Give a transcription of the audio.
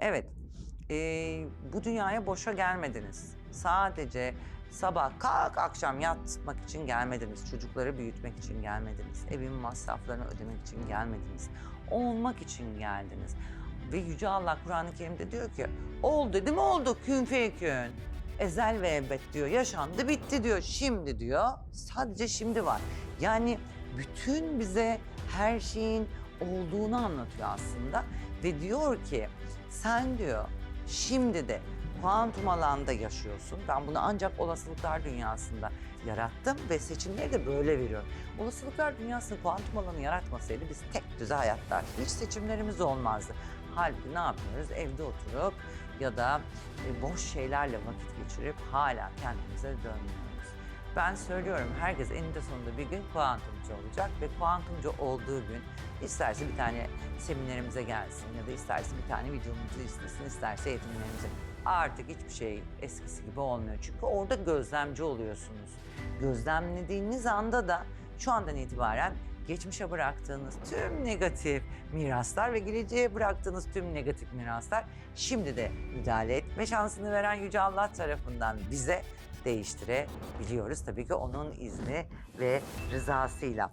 Evet, e, bu dünyaya boşa gelmediniz. Sadece sabah kalk akşam yatmak için gelmediniz. Çocukları büyütmek için gelmediniz. Evin masraflarını ödemek için gelmediniz. Olmak için geldiniz. Ve Yüce Allah Kur'an-ı Kerim'de diyor ki ol dedi mi oldu kün feyekün. Ezel ve ebed diyor. Yaşandı bitti diyor. Şimdi diyor. Sadece şimdi var. Yani bütün bize her şeyin olduğunu anlatıyor aslında. Ve diyor ki sen diyor şimdi de kuantum alanda yaşıyorsun. Ben bunu ancak olasılıklar dünyasında yarattım ve seçimleri de böyle veriyorum. Olasılıklar dünyasını kuantum alanı yaratmasaydı biz tek düze hayatlar, hiç seçimlerimiz olmazdı. Halbuki ne yapıyoruz? Evde oturup ya da e, boş şeylerle vakit geçirip hala kendimize dönmüyoruz. Ben söylüyorum herkes eninde sonunda bir gün kuantumcu olacak ve kuantumcu olduğu gün isterse bir tane seminerimize gelsin ya da isterse bir tane videomuzu izlesin, isterse eğitimlerimize. Artık hiçbir şey eskisi gibi olmuyor. Çünkü orada gözlemci oluyorsunuz. Gözlemlediğiniz anda da şu andan itibaren geçmişe bıraktığınız tüm negatif miraslar ve geleceğe bıraktığınız tüm negatif miraslar şimdi de müdahale etme şansını veren Yüce Allah tarafından bize değiştirebiliyoruz. Tabii ki onun izni ve rızasıyla.